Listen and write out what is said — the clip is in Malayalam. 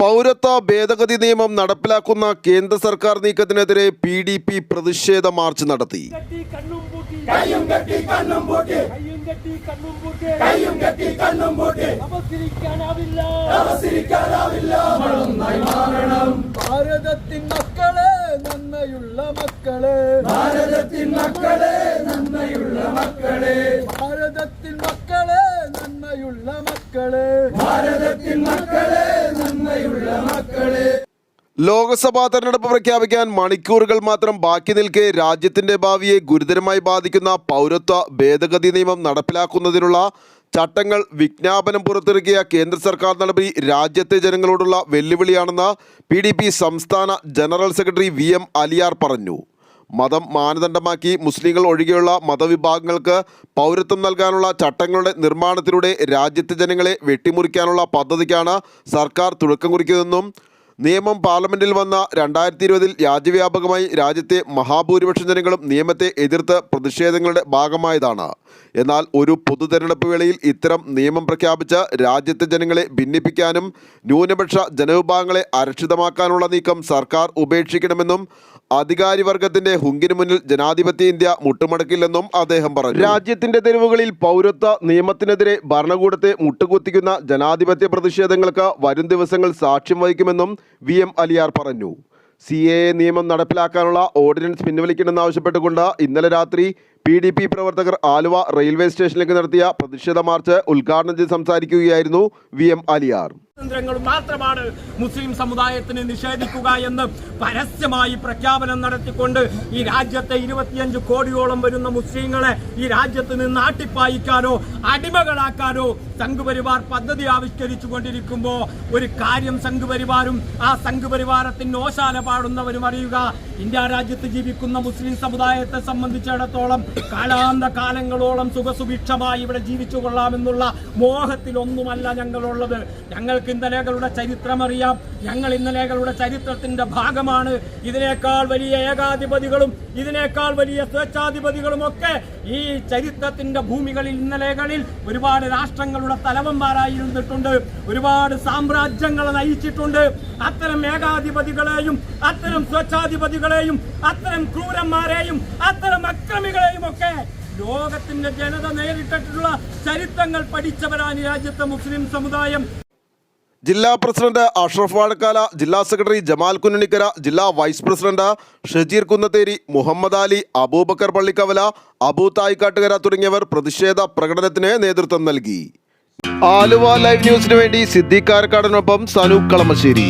പൗരത്വ ഭേദഗതി നിയമം നടപ്പിലാക്കുന്ന കേന്ദ്ര സർക്കാർ നീക്കത്തിനെതിരെ പി ഡി പി പ്രതിഷേധ മാർച്ച് നടത്തി. ഭാരതത്തിൻ മക്കളെ നന്മയുള്ള മക്കളെ. ഭാരതത്തിൻ മക്കളെ നന്മയുള്ള മക്കളെ. ഭാരതത്തിൻ മക്കളെ നന്മയുള്ള മക്കളെ ഭാരതത്തിൻ മക്കളെ നന്മയുള്ള മക്കളെ ലോക്സഭാ തെരഞ്ഞെടുപ്പ് പ്രഖ്യാപിക്കാൻ മണിക്കൂറുകൾ മാത്രം ബാക്കി നിൽക്കെ രാജ്യത്തിന്റെ ഭാവിയെ ഗുരുതരമായി ബാധിക്കുന്ന പൗരത്വ ഭേദഗതി നിയമം നടപ്പിലാക്കുന്നതിനുള്ള ചട്ടങ്ങൾ വിജ്ഞാപനം പുറത്തിറക്കിയ കേന്ദ്ര സർക്കാർ നടപടി രാജ്യത്തെ ജനങ്ങളോടുള്ള വെല്ലുവിളിയാണെന്ന് പി ഡി പി സംസ്ഥാന general secretary V M Aliyar പറഞ്ഞു. മതം മാനദണ്ഡമാക്കി മുസ്ലിങ്ങൾ ഒഴികെയുള്ള മതവിഭാഗങ്ങൾക്ക് പൗരത്വം നൽകാനുള്ള ചട്ടങ്ങളുടെ നിർമ്മാണത്തിലൂടെ രാജ്യത്തെ ജനങ്ങളെ വെട്ടിമുറിക്കാനുള്ള പദ്ധതിക്കാണ് സർക്കാർ തുടക്കം കുറിക്കുന്നതെന്നും നിയമം പാർലമെന്റിൽ വന്ന രണ്ടായിരത്തി ഇരുപതിൽ രാജ്യവ്യാപകമായി രാജ്യത്തെ മഹാഭൂരിപക്ഷം ജനങ്ങളും നിയമത്തെ എതിർത്ത് പ്രതിഷേധങ്ങളുടെ ഭാഗമായതാണ്. എന്നാൽ ഒരു പൊതു തെരഞ്ഞെടുപ്പ് വേളയിൽ ഇത്തരം നിയമം പ്രഖ്യാപിച്ച് രാജ്യത്തെ ജനങ്ങളെ ഭിന്നിപ്പിക്കാനും ന്യൂനപക്ഷ ജനവിഭാഗങ്ങളെ അരക്ഷിതമാക്കാനുള്ള നീക്കം സർക്കാർ ഉപേക്ഷിക്കണമെന്നും അധികാരിവർഗത്തിന്റെ ഹുങ്കിന് മുന്നിൽ ജനാധിപത്യ ഇന്ത്യ മുട്ടുമടക്കില്ലെന്നും അദ്ദേഹം പറഞ്ഞു. രാജ്യത്തിന്റെ തെരുവുകളിൽ പൗരത്വ നിയമത്തിനെതിരെ ഭരണകൂടത്തെ മുട്ടുകുത്തിക്കുന്ന ജനാധിപത്യ പ്രതിഷേധങ്ങൾക്ക് വരും ദിവസങ്ങൾ സാക്ഷ്യം വഹിക്കുമെന്നും വി എം അലിയാർ പറഞ്ഞു. സി എ നിയമം നടപ്പിലാക്കാനുള്ള ഓർഡിനൻസ് പിൻവലിക്കണമെന്നാവശ്യപ്പെട്ടുകൊണ്ട് ഇന്നലെ രാത്രി പി ഡി പി പ്രവർത്തകർ ആലുവ റെയിൽവേ സ്റ്റേഷനിലേക്ക് നടത്തിയ പ്രതിഷേധ മാർച്ച് ഉദ്ഘാടനം ചെയ്ത് സംസാരിക്കുകയായിരുന്നു വി എം അലിയാർ. മാത്രമാണ് മുസ്ലിം സമുദായത്തിന് നിഷേധിക്കുക എന്ന് പരസ്യമായി പ്രഖ്യാപനം നടത്തിക്കൊണ്ട് ഈ രാജ്യത്തെ ഇരുപത്തിയഞ്ച് കോടിയോളം വരുന്ന മുസ്ലിങ്ങളെ ഈ രാജ്യത്ത് നിന്ന് ആട്ടിപ്പായിക്കാനോ അടിമകളാക്കാനോ സംഘപരിവാർ പദ്ധതി ആവിഷ്കരിച്ചു കൊണ്ടിരിക്കുമ്പോൾ ഒരു കാര്യം സംഘപരിവാരും ആ സംഘപരിവാരത്തിന് ഓശാല പാടുന്നവരും അറിയുക. ഇന്ത്യ രാജ്യത്ത് ജീവിക്കുന്ന മുസ്ലിം സമുദായത്തെ സംബന്ധിച്ചിടത്തോളം കാലാന്ത കാലങ്ങളോളം സുഖസുഭിക്ഷമായി ഇവിടെ ജീവിച്ചു കൊള്ളാമെന്നുള്ള മോഹത്തിലൊന്നുമല്ല ഞങ്ങളുള്ളത്. ഞങ്ങൾക്ക് ഇന്നലെകളുടെ ചരിത്രമറിയാം. ഞങ്ങൾ ഇന്നലെകളുടെ ചരിത്രത്തിന്റെ ഭാഗമാണ്. ഇതിനേക്കാൾ വലിയ ഏകാധിപതികളും ഇതിനേക്കാൾ വലിയ സ്വേച്ഛാധിപതികളും ഒക്കെ ഈ ചരിത്രത്തിന്റെ ഭൂമികളിൽ ഇന്നലെകളിൽ ഒരുപാട് രാഷ്ട്രങ്ങളുടെ തലവന്മാരായിരുന്നിട്ടുണ്ട്. ഒരുപാട് സാമ്രാജ്യങ്ങളെ നയിച്ചിട്ടുണ്ട്. അത്തരം ഏകാധിപതികളെയും അത്തരം സ്വേച്ഛാധിപതികളെയും അത്തരം ക്രൂരന്മാരെയും അത്തരം അക്രമികളെയും ഒക്കെ ലോകത്തിന്റെ ജനത നേരിട്ടിട്ടുള്ള ചരിത്രങ്ങൾ പഠിച്ചവരാണ് രാജ്യത്തെ മുസ്ലിം സമുദായം. ജില്ലാ പ്രസിഡന്റ് അഷ്റഫ് വാഴക്കാല ജില്ലാ സെക്രട്ടറി ജമാൽ കുന്നണിക്കര ജില്ലാ വൈസ് പ്രസിഡന്റ് ഷജീർ കുന്നത്തേരി മുഹമ്മദ് അലി അബൂബക്കർ പള്ളിക്കവല അബൂ തായിക്കാട്ടുകര തുടങ്ങിയവർ പ്രതിഷേധ പ്രകടനത്തിന് നേതൃത്വം നൽകി. ആലുവ ലൈവ് ന്യൂസിനു വേണ്ടി സിദ്ദീഖ് കാരക്കാടനൊപ്പം സനൂപ് കളമശ്ശേരി.